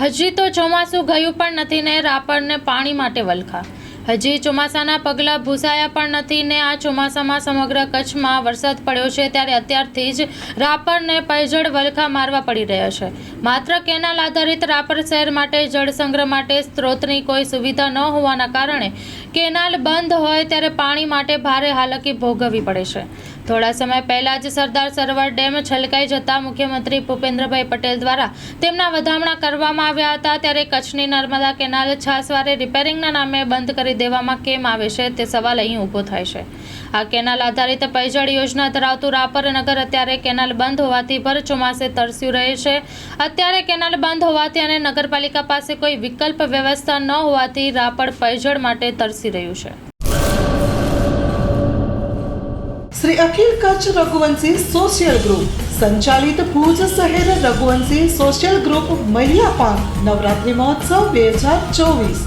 હજી તો ચોમાસું ગયું પણ નથી ને રાપરને પાણી માટે વલખા. હજી ચોમાસાના પગલાં ભૂસાયા પણ નથી ને આ ચોમાસામાં સમગ્ર કચ્છમાં વરસાદ પડ્યો છે ત્યારે અત્યારથી જ રાપરને પૈજળ વલખા મારવા પડી રહ્યા છે. માત્ર કેનાલ આધારિત રાપર શહેર માટે જળસંગ્રહ માટે સ્ત્રોતની કોઈ સુવિધા ન હોવાના કારણે કેનાલ બંધ હોય ત્યારે પાણી માટે ભારે હાલકી ભોગવવી પડે છે. થોડા સમય પહેલા જ સરદાર સરોવર ડેમ છલકાઈ જતા મુખ્યમંત્રી ભૂપેન્દ્રભાઈ પટેલ દ્વારા તેમના વધામણા કરવામાં આવ્યા હતા ત્યારે કચ્છની નર્મદા કેનાલ છાસવારે રિપેરિંગના નામે બંધ કરી દેવામાં કેમ આવે છે તે સવાલ અહીં ઊભો થાય છે. આ કેનાલ આધારિત પૈજળ યોજના ધરાવતું રાપર નગર અત્યારે કેનાલ બંધ હોવાથી ભર ચોમાસે તરસ્યું રહે છે. અત્યારે કેનાલ બંધ હોવાથી અને નગરપાલિકા પાસે કોઈ વિકલ્પ વ્યવસ્થા ન હોવાથી રાપર પૈજળ માટે તરસી રહ્યું છે. શ્રી અખિલ કચ્છ રઘુવંશી સોશિયલ ગ્રુપ સંચાલિત ભુજ શહેર રઘુવંશી સોશિયલ ગ્રુપ મહિલા પાંખ નવરાત્રિ મહોત્સવ બે હજાર ચોવીસ.